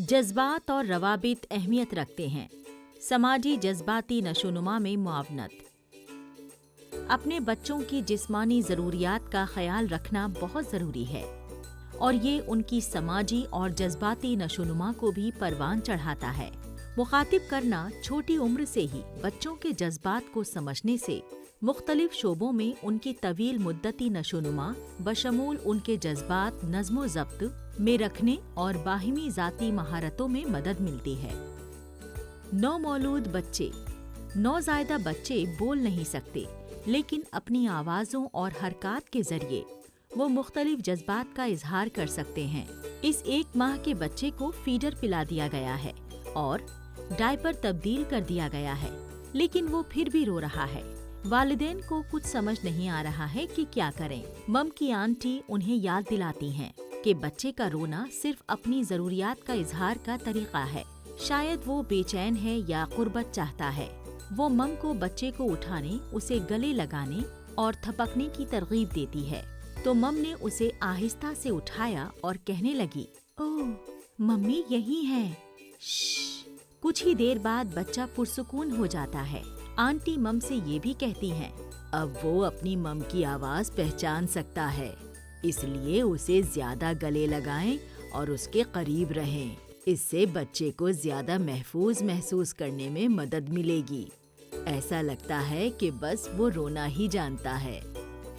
जज्बात और रवाबित अहमियत रखते हैं। समाजी जज्बाती नशोनुमा में मुआवनत। अपने बच्चों की जिस्मानी ज़रूरियात का ख्याल रखना बहुत ज़रूरी है और ये उनकी समाजी और जज्बाती नशोनुमा को भी परवान चढ़ाता है। मुखातिब करना छोटी उम्र से ही बच्चों के जज्बात को समझने से मुख्तलिफ़ शोबों में उनकी तवील मुद्दती नशोनुमा, बशमूल उनके जज्बात नज्म जब्त में रखने और बाहिमी ज़ाती महारतों में मदद मिलती है। नौमौलूद बच्चे। नौजायदा बच्चे बोल नहीं सकते, लेकिन अपनी आवाज़ों और हरकत के ज़रिए वो मुख्तलिफ़ जज्बात का इजहार कर सकते हैं। इस एक माह के बच्चे को फीडर पिला दिया गया है और डायपर तब्दील कर दिया गया है, लेकिन वो फिर भी रो रहा है। वालिदैन को कुछ समझ नहीं आ रहा है कि क्या करें। मम की आंटी उन्हें याद दिलाती हैं कि बच्चे का रोना सिर्फ़ अपनी जरूरियात का इजहार का तरीका है। शायद वो बेचैन है या कुर्बत चाहता है। वो मम को बच्चे को उठाने, उसे गले लगाने और थपकने की तरगीब देती है। तो मम ने उसे आहिस्ता से उठाया और कहने लगी, ओह, मम्मी यही है। कुछ ही देर बाद बच्चा पुरसकून हो जाता है। आंटी मम से ये भी कहती हैं, अब वो अपनी मम की आवाज़ पहचान सकता है, इसलिए उसे ज़्यादा गले लगाएँ और उसके करीब रहें। इससे बच्चे को ज़्यादा महफूज महसूस करने में मदद मिलेगी। ऐसा लगता है कि बस वो रोना ही जानता है।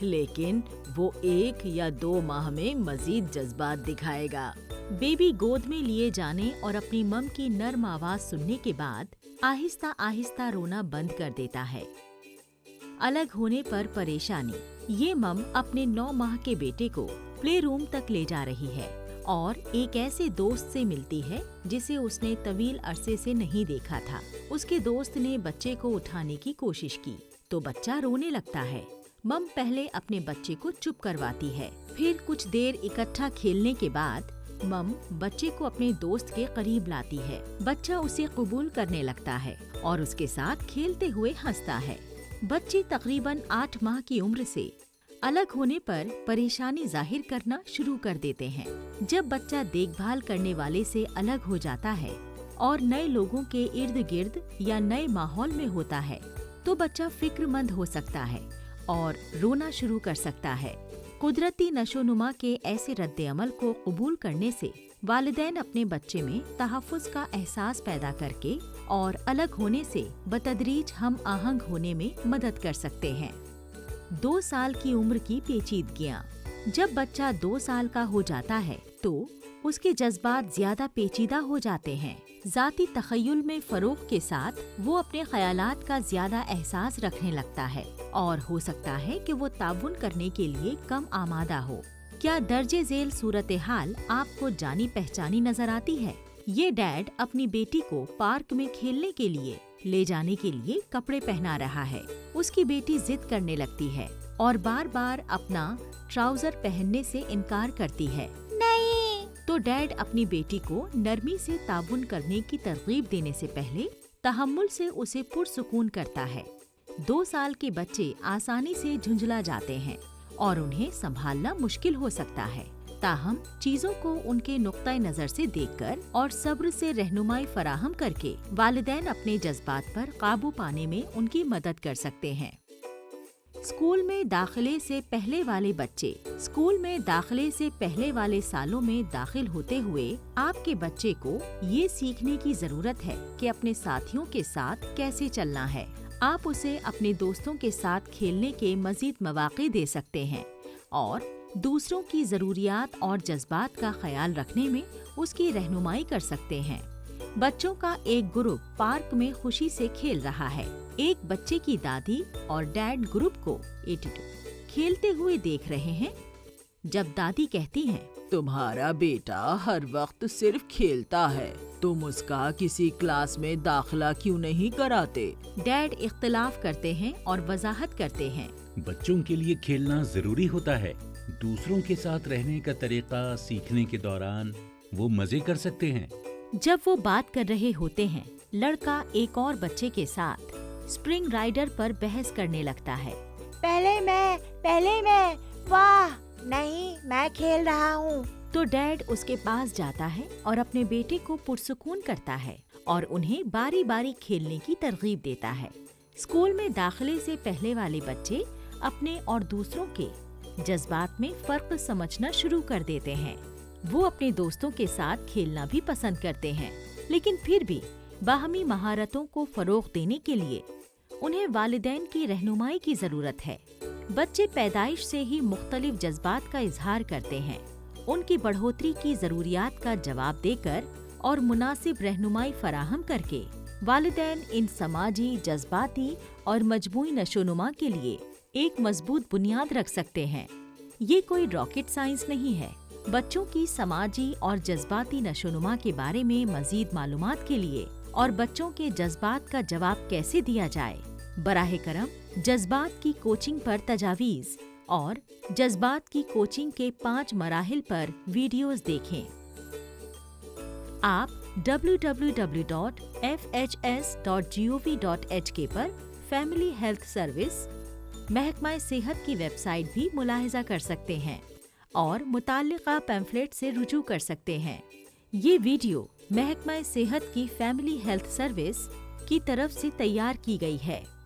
लेकिन वो एक या दो माह में मजीद जज्बात दिखाएगा। बेबी गोद में लिए जाने और अपनी मम की नर्म आवाज़ सुनने के बाद आहिस्ता आहिस्ता रोना बंद कर देता है। अलग होने पर परेशानी। ये मम अपने नौ माह के बेटे को प्ले रूम तक ले जा रही है और एक ऐसे दोस्त से मिलती है जिसे उसने तवील अरसे से नहीं देखा था। उसके दोस्त ने बच्चे को उठाने की कोशिश की तो बच्चा रोने लगता है। मम पहले अपने बच्चे को चुप करवाती है, फिर कुछ देर इकट्ठा खेलने के बाद मम बच्चे को अपने दोस्त के करीब लाती है। बच्चा उसे कबूल करने लगता है और उसके साथ खेलते हुए हंसता है। बच्चे तकरीबन आठ माह की उम्र से अलग होने पर परेशानी ज़ाहिर करना शुरू कर देते हैं। जब बच्चा देखभाल करने वाले से अलग हो जाता है और नए लोगों के इर्द गिर्द या नए माहौल में होता है तो बच्चा फिक्रमंद हो सकता है और रोना शुरू कर सकता है। कुदरती नशोनुमा के ऐसे रद्द अमल को कबूल करने से वालदेन अपने बच्चे में तहफ़ का एहसास पैदा करके और अलग होने से बतदरीज हम आहंग होने में मदद कर सकते हैं। दो साल की उम्र की पेचीदगियाँ। जब बच्चा दो साल का हो जाता है तो उसके जज्बात ज़्यादा पेचीदा हो जाते हैं। जाती तखयुल में फरोग के साथ वो अपने ख्यालात का ज़्यादा एहसास रखने लगता है और हो सकता है कि वो ताउन करने के लिए कम आमादा हो। क्या दर्जे झेल सूरत हाल आपको जानी पहचानी नज़र आती है? ये डैड अपनी बेटी को पार्क में खेलने के लिए, ले जाने के लिए कपड़े पहना रहा है। उसकी बेटी जिद करने लगती है और बार बार अपना ट्राउज़र पहनने से इनकार करती है। डैड अपनी बेटी को नरमी से ताबुन करने की तरगीब देने से पहले तहमुल से उसे पुरसकून करता है। दो साल के बच्चे आसानी से झुंझला जाते हैं और उन्हें संभालना मुश्किल हो सकता है। ताहम चीज़ों को उनके नुक्ता नज़र से देखकर और सब्र से रहनुमाई फराहम करके वालदेन अपने जज्बात पर काबू पाने में उनकी मदद कर सकते हैं। स्कूल में दाखिले से पहले वाले बच्चे, स्कूल में दाखिले से पहले वाले सालों में दाखिल होते हुए आपके बच्चे को ये सीखने की ज़रूरत है कि अपने साथियों के साथ कैसे चलना है। आप उसे अपने दोस्तों के साथ खेलने के मजीद मौाक़े दे सकते हैं और दूसरों की ज़रूरियात और जज्बात का ख्याल रखने में उसकी रहनुमाई कर सकते हैं। बच्चों का एक ग्रुप पार्क में खुशी से खेल रहा है। एक बच्चे की दादी और डैड ग्रुप को खेलते हुए देख रहे हैं। जब दादी कहती हैं तुम्हारा बेटा हर वक्त सिर्फ़ खेलता है। तुम उसका किसी क्लास में दाखिला क्यों नहीं कराते? डैड इख्तलाफ करते हैं और वजाहत करते हैं। बच्चों के लिए खेलना ज़रूरी होता है। दूसरों के साथ रहने का तरीका सीखने के दौरान वो मज़े कर सकते हैं। जब वो बात कर रहे होते हैं लड़का एक और बच्चे के साथ स्प्रिंग राइडर पर बहस करने लगता है। पहले मैं पहले मैं वाह नहीं मैं खेल रहा हूँ। तो डैड उसके पास जाता है और अपने बेटे को पुरसकून करता है और उन्हें बारी बारी खेलने की तरगीब देता है। स्कूल में दाखिले से पहले वाले बच्चे अपने और दूसरों के जज्बात में फ़र्क समझना शुरू कर देते हैं। वो अपने दोस्तों के साथ खेलना भी पसंद करते हैं। लेकिन फिर भी, बाहमी महारतों को फरोग देने के लिए उन्हें वालिदैन की रहनुमाई की ज़रूरत है। बच्चे पैदाइश से ही मुख्तलिफ़ जज्बात का इजहार करते हैं। उनकी बढ़ोतरी की जरूरियात का जवाब देकर और मुनासिब रहनुमाई फराहम करके वालिदैन इन समाजी, जज्बाती और मजमूई नशोनुमा के लिए एक मज़बूत बुनियाद रख सकते हैं। ये कोई रॉकेट साइंस नहीं है। बच्चों की समाजी और जज्बाती नशोनुमा के बारे में मजीद मालूमात के लिए और बच्चों के जज्बात का जवाब कैसे दिया जाए? बराह करम, जज्बात की कोचिंग पर तजावीज़ और जज्बात की कोचिंग के पाँच मराहल पर वीडियोस देखें। आप www.fhs.gov.hk पर फैमिली हेल्थ सर्विस महकमा सेहत की वेबसाइट भी मुलाहिजा कर सकते हैं। और मुतल पैम्फलेट से रुजू कर सकते हैं। ये वीडियो महकमा सेहत की फैमिली हेल्थ सर्विस की तरफ़ से तैयार की गई है।